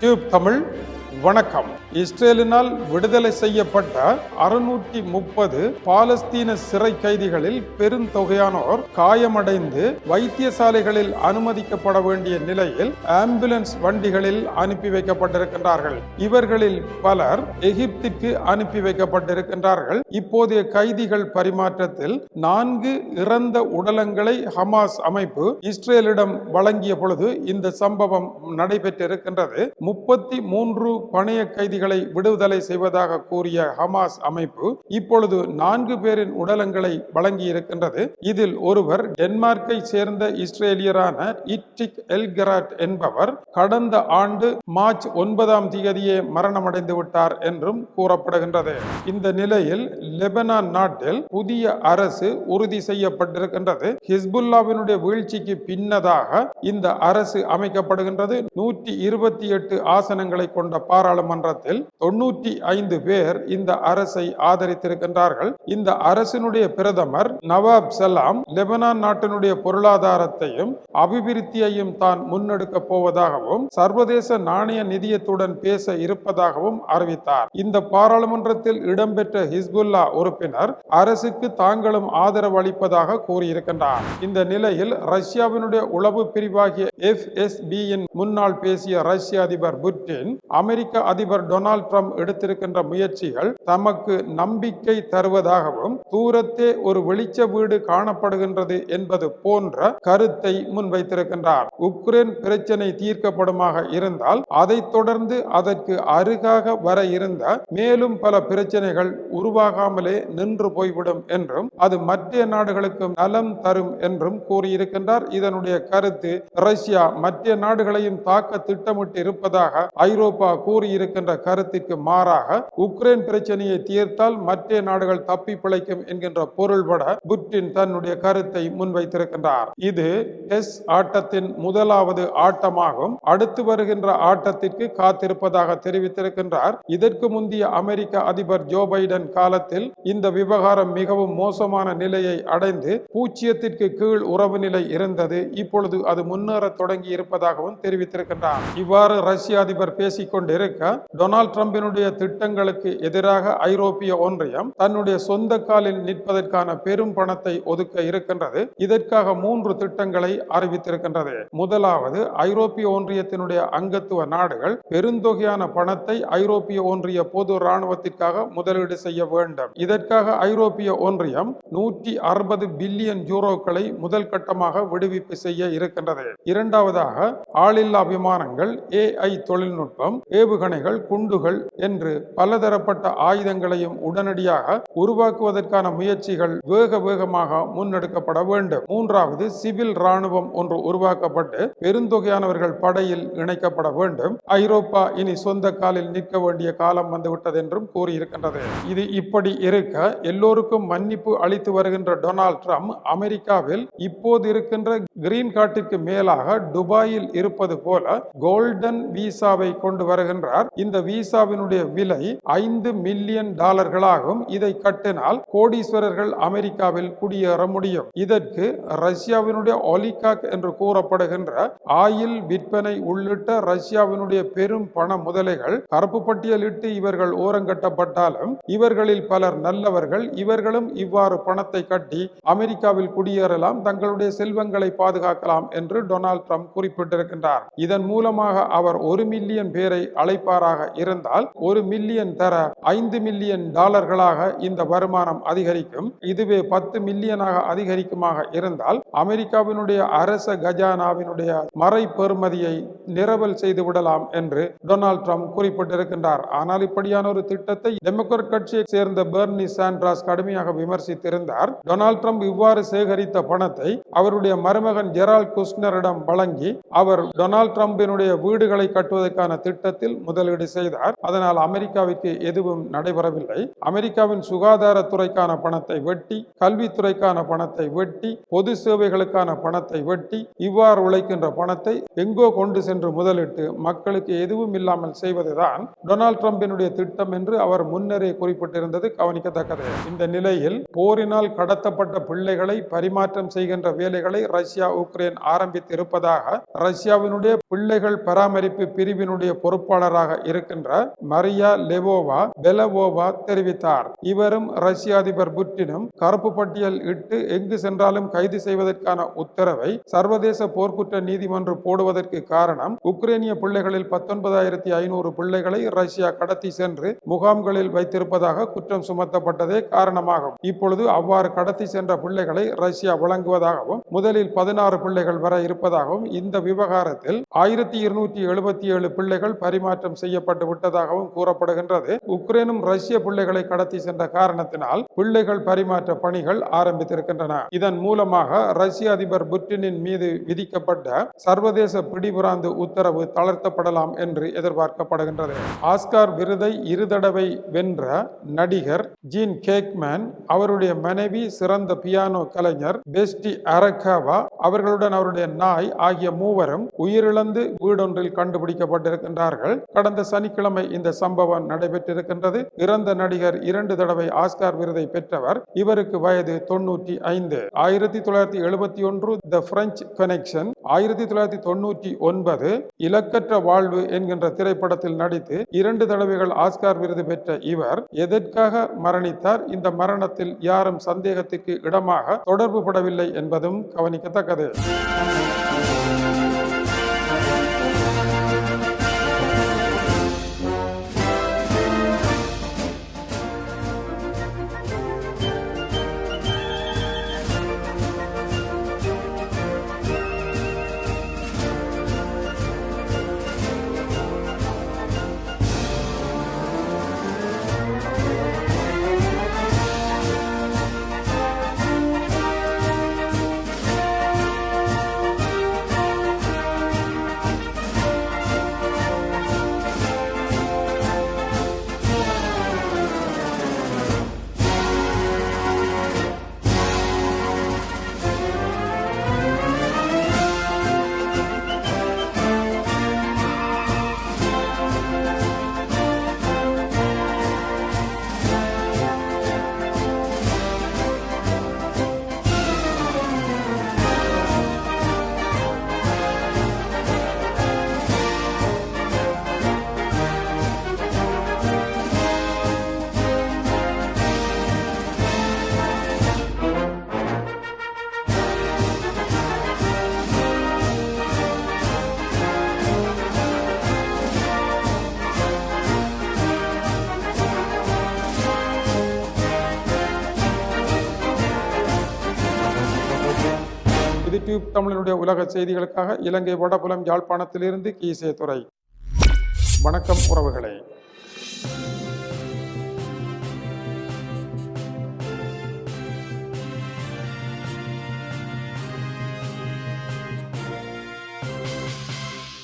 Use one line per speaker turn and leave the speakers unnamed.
Tube Tamil வணக்கம். இஸ்ரேலினால் விடுதலை செய்யப்பட்ட அறுநூற்றி முப்பது பாலஸ்தீன சிறை கைதிகளில் பெருந்தொகையானோர் காயமடைந்து வைத்தியசாலைகளில் அனுமதிக்கப்பட வேண்டிய நிலையில் ஆம்புலன்ஸ் வண்டிகளில் அனுப்பி வைக்கப்பட்டிருக்கின்றார்கள். இவர்களில் பலர் எகிப்திற்கு அனுப்பி வைக்கப்பட்டிருக்கின்றார்கள். இப்போதைய கைதிகள் பரிமாற்றத்தில் நான்கு இறந்த உடலங்களை ஹமாஸ் அமைப்பு இஸ்ரேலிடம் வழங்கிய பொழுது இந்த சம்பவம் நடைபெற்றிருக்கின்றது. முப்பத்தி மூன்று பணைய கைதிகளை விடுதலை செய்வதாக கூறிய ஹமாஸ் அமைப்பு இப்பொழுது நான்கு பேரின் உடலங்களை வழங்கி இருக்கின்றது இதில் ஒருவர் டென்மார்க்கை சேர்ந்த இஸ்ரேலியரான இட்ரிக் எல்கராட் என்பவர் கடந்த ஆண்டு மார்ச் ஒன்பதாம் தேதியே மரணமடைந்து விட்டார் என்றும் கூறப்படுகின்றது. இந்த நிலையில் லெபனான் நாட்டில் புதிய அரசு உறுதி செய்யப்பட்டிருக்கின்றது. ஹிஸ்புல்லாவினுடைய வீழ்ச்சிக்கு பின்னதாக இந்த அரசு அமைக்கப்படுகின்றது. நூற்றி இருபத்தி எட்டு ஆசனங்களை கொண்ட பாராளுமன்றத்தில் தொன்னூற்றி ஐந்து பேர் இந்த அரசை ஆதரித்திருக்கின்றார்கள். இந்த அரசினுடைய பிரதமர் நவாப் சலாம் லெபனான் நாட்டினுடைய பொருளாதாரத்தையும் அபிவிருத்தியையும் தான் முன்னெடுக்க போவதாகவும் சர்வதேச நாணய நிதியத்துடன் பேச இருப்பதாகவும் அறிவித்தார். இந்த பாராளுமன்றத்தில் இடம்பெற்ற ஹிஸ்புல்லா உறுப்பினர் அரசுக்கு தாங்களும் ஆதரவு அளிப்பதாக கூறியிருக்கின்றார். இந்த நிலையில் ரஷ்யாவினுடைய உளவு பிரிவாகிய எஃப் எஸ் பியின் முன்னாள் பேசிய ரஷ்ய அதிபர் புட்டின் அமெரிக்க அமெரிக்க அதிபர் டொனால்ட் ட்ரம்ப் எடுத்திருக்கின்ற முயற்சிகள் தமக்கு நம்பிக்கை தருவதாகவும் தூரத்தே ஒரு வெளிச்ச வீடு காணப்படுகின்றது என்பது போன்ற கருத்தை முன்வைத்திருக்கின்றார். உக்ரைன் பிரச்சனை தீர்க்கப்படுமாக இருந்தால் அதைத் தொடர்ந்து அதற்கு அருகாக வர இருந்த மேலும் பல பிரச்சனைகள் உருவாகாமலே நின்று போய்விடும் என்றும் அது மற்ற நாடுகளுக்கும் நலம் தரும் என்றும் கூறியிருக்கின்றார். இதனுடைய கருத்து ரஷ்யா மற்ற நாடுகளையும் தாக்க திட்டமிட்டு இருப்பதாக ஐரோப்பா கூறியிருக்கின்ற கருத்திற்கு மாறாக உக்ரைன் பிரச்சனையை தீர்த்தால் மற்ற நாடுகள் தப்பி பிழைக்கும் என்கின்ற பொருள்பட புட்டின் தன்னுடைய கருத்தை முன்வைத்திருக்கின்றார். இது டெஸ்ட் ஆட்டத்தின் முதலாவது ஆட்டமாகும். அடுத்து வருகின்ற ஆட்டத்திற்கு காத்திருப்பதாக தெரிவித்திருக்கின்றார். இதற்கு முந்தைய அமெரிக்க அதிபர் ஜோ பைடன் காலத்தில் இந்த விவகாரம் மிகவும் மோசமான நிலையை அடைந்து பூச்சியத்திற்கு கீழ் உறவு நிலை இருந்தது. இப்பொழுது அது முன்னேற தொடங்கி இருப்பதாகவும் தெரிவித்திருக்கின்றார். இவ்வாறு ரஷ்ய அதிபர் பேசிக்கொண்டு இருக்க? டொனால்ட் ட்ரம்பினுடைய திட்டங்களுக்கு எதிராக ஐரோப்பிய ஒன்றியம் தன்னுடைய சொந்த காலில் நிற்பதற்கான பெரும் பணத்தை ஒதுக்க இருக்கின்றது. இதற்காக மூன்று திட்டங்களை அறிவித்திருக்கின்றது. முதலாவது ஐரோப்பிய ஒன்றியத்தினுடைய அங்கத்துவ நாடுகள் பெருந்தொகையான பணத்தை ஐரோப்பிய ஒன்றிய பொது இராணுவத்திற்காக முதலீடு செய்ய வேண்டும். இதற்காக ஐரோப்பிய ஒன்றியம் நூற்றி அறுபது பில்லியன் யூரோக்களை முதல் கட்டமாக விடுவிப்பு செய்ய இருக்கின்றது. இரண்டாவதாக ஆளில்லா விமானங்கள் ஏஐ தொழில்நுட்பம் ஏ ஏவுகணைகள் குண்டுகள் என்று பலதரப்பட்ட ஆயுதங்களையும் உடனடியாக உருவாக்குவதற்கான முயற்சிகள் வேக வேகமாக முன்னெடுக்கப்பட வேண்டும். மூன்றாவது சிவில் ராணுவம் ஒன்று உருவாக்கப்பட்டு பெருந்தொகையானவர்கள் படையில் இணைக்கப்பட வேண்டும். ஐரோப்பா இனி சொந்த காலில் நிற்க வேண்டிய காலம் வந்துவிட்டது என்றும் கூறியிருக்கின்றது. இது இப்படி இருக்க எல்லோருக்கும் மன்னிப்பு அளித்து வருகின்ற டொனால்ட் ட்ரம்ப் அமெரிக்காவில் இப்போது இருக்கின்ற கிரீன் கார்டிற்கு மேலாக துபாயில் இருப்பது போல கோல்டன் விசாவை கொண்டு சென்றார் இந்த விசாவினுடைய விலை ஐந்து மில்லியன் டாலர்களாகும். இதை கட்டினால் கோடீஸ்வரர்கள் அமெரிக்காவில் குடியேற முடியும். இதற்கு ரஷ்யாவினுடைய ஒலிகாக் என்று கூறப்படுகின்ற ஆயில் விற்பனை உள்ளிட்ட ரஷ்யாவினுடைய பெரும் பண முதலைகள் கருப்பு பட்டியலிட்டு இவர்கள் ஓரங்கட்டப்பட்டாலும் இவர்களில் பலர் நல்லவர்கள். இவர்களும் இவ்வாறு பணத்தை கட்டி அமெரிக்காவில் குடியேறலாம். தங்களுடைய செல்வங்களை பாதுகாக்கலாம் என்று டொனால்ட் ட்ரம்ப் குறிப்பிட்டிருக்கின்றார். இதன் மூலமாக அவர் ஒரு மில்லியன் பேரை அழைப்பாராக இருந்தால் ஒரு மில்லியன் தர ஐந்து மில்லியன் டாலர்களாக இந்த வருமானம் அதிகரிக்கும். இதுவே பத்து மில்லியனாக அதிகரிக்குமாக இருந்தால் அமெரிக்காவினுடைய அரச கஜானாவினுடைய மறை பெறுமதியை நிரவல் செய்து விடலாம் என்று டொனால்ட் ட்ரம்ப் குறிப்பிட்டிருக்கின்றார். ஆனால் இப்படியான ஒரு திட்டத்தை டெமோக்ராட் கட்சியை சேர்ந்த பெர்னி சாண்ட்ராஸ் கடுமையாக விமர்சித்திருந்தார். டொனால்ட் ட்ரம்ப் இவ்வாறு சேகரித்த பணத்தை அவருடைய மருமகன் ஜெரால் குஸ்னரிடம் வழங்கி அவர் டொனால்ட் ட்ரம்பினுடைய வீடுகளை கட்டுவதற்கான திட்டத்தில் முதலீடு செய்தார். அதனால் அமெரிக்காவிற்கு எதுவும் நடைபெறவில்லை. அமெரிக்காவின் சுகாதாரத்துறைக்கான பணத்தை வெட்டி கல்வித்துறைக்கான பணத்தை வெட்டி பொது சேவைகளுக்கான பணத்தை வெட்டி இவ்வாறு உழைக்கின்ற பணத்தை எங்கோ கொண்டு சென்று முதலிட்டு மக்களுக்கு எதுவும் இல்லாமல் செய்வதுதான் டொனால்ட் ட்ரம்பினுடைய திட்டம் என்று அவர் முன்னரே குறிப்பிட்டிருந்தது. கவனிக்கத்தக்கது. இந்த நிலையில் போரினால் கடத்தப்பட்ட பிள்ளைகளை பரிமாற்றம் செய்கின்ற வேலைகளை ரஷ்யா உக்ரைன் ஆரம்பித்து இருப்பதாக ரஷ்யாவினுடைய பிள்ளைகள் பராமரிப்பு பிரிவினுடைய பொறுப்பாளர் பொறுப்பாளராக இருக்கின்ற மரியா லெவோவா பெலவோவா தெரிவித்தார். இவரும் ரஷ்ய அதிபர் புட்டினும் கருப்பு பட்டியல் இட்டு எங்கு சென்றாலும் கைது செய்வதற்கான உத்தரவை சர்வதேச போர்க்குற்ற நீதிமன்றம் போடுவதற்கு காரணம் உக்ரைனிய பிள்ளைகளில் பத்தொன்பதாயிரத்தி ஐநூறு பிள்ளைகளை ரஷ்யா கடத்தி சென்று முகாம்களில் வைத்திருப்பதாக குற்றம் சுமத்தப்பட்டதே காரணமாகும். இப்பொழுது அவ்வாறு கடத்தி சென்ற பிள்ளைகளை ரஷ்யா வழங்குவதாகவும் முதலில் பதினாறு பிள்ளைகள் வர இருப்பதாகவும் இந்த விவகாரத்தில் ஆயிரத்தி இருநூற்றி எழுபத்தி ஏழு பிள்ளைகள் பரிமாற்றம் செய்யப்பட்டு விட்டதாகவும் கூறப்படுகின்றது. உக்ரைனும் ரஷ்ய பிள்ளைகளை கடத்தி சென்ற காரணத்தினால் பிள்ளைகள் பரிமாற்ற பணிகள் ஆரம்பித்திருக்கின்றன. இதன் மூலமாக ரஷ்ய அதிபர் புட்டினின் மீது விதிக்கப்பட்ட சர்வதேச பிடிபுராந்து உத்தரவு தளர்த்தப்படலாம் என்று எதிர்பார்க்கப்படுகின்றது. ஆஸ்கார் விருதை இரு தடவை வென்ற நடிகர் ஜீன் கேக்மேன் அவருடைய மனைவி சிறந்த பியானோ கலைஞர் பெஸ்டி அரக்காவா அவர்களுடன் அவருடைய நாய் ஆகிய மூவரும் உயிரிழந்து வீடொன்றில் கண்டுபிடிக்கப்பட்டிருக்கின்றார்கள். கடந்த சனிக்கிழமை இந்த சம்பவம் நடைபெற்றிருக்கின்றது. இறந்த நடிகர் இரண்டு தடவை ஆஸ்கார் விருதை பெற்றவர். இவருக்கு வயது தொண்ணூற்றி ஐந்து. ஆயிரத்தி தொள்ளாயிரத்தி எழுபத்தி ஒன்று த பிரெஞ்சு கனெக்ஷன் ஆயிரத்தி தொள்ளாயிரத்தி தொன்னூற்றி ஒன்பது இலக்கற்ற வாழ்வு என்கின்ற திரைப்படத்தில் நடித்து இரண்டு தடவைகள் ஆஸ்கார் விருது பெற்ற இவர் எதற்காக மரணித்தார்? இந்த மரணத்தில் யாரும் சந்தேகத்துக்கு இடமாக தொடர்பு படவில்லை என்பதும் கவனிக்கத்தக்கது. இது தமிழனுடைய உலக செய்திகளுக்காக இலங்கை வடபுலம் யாழ்ப்பாணத்திலிருந்து கீசே துறை வணக்கம் உறவுகளே.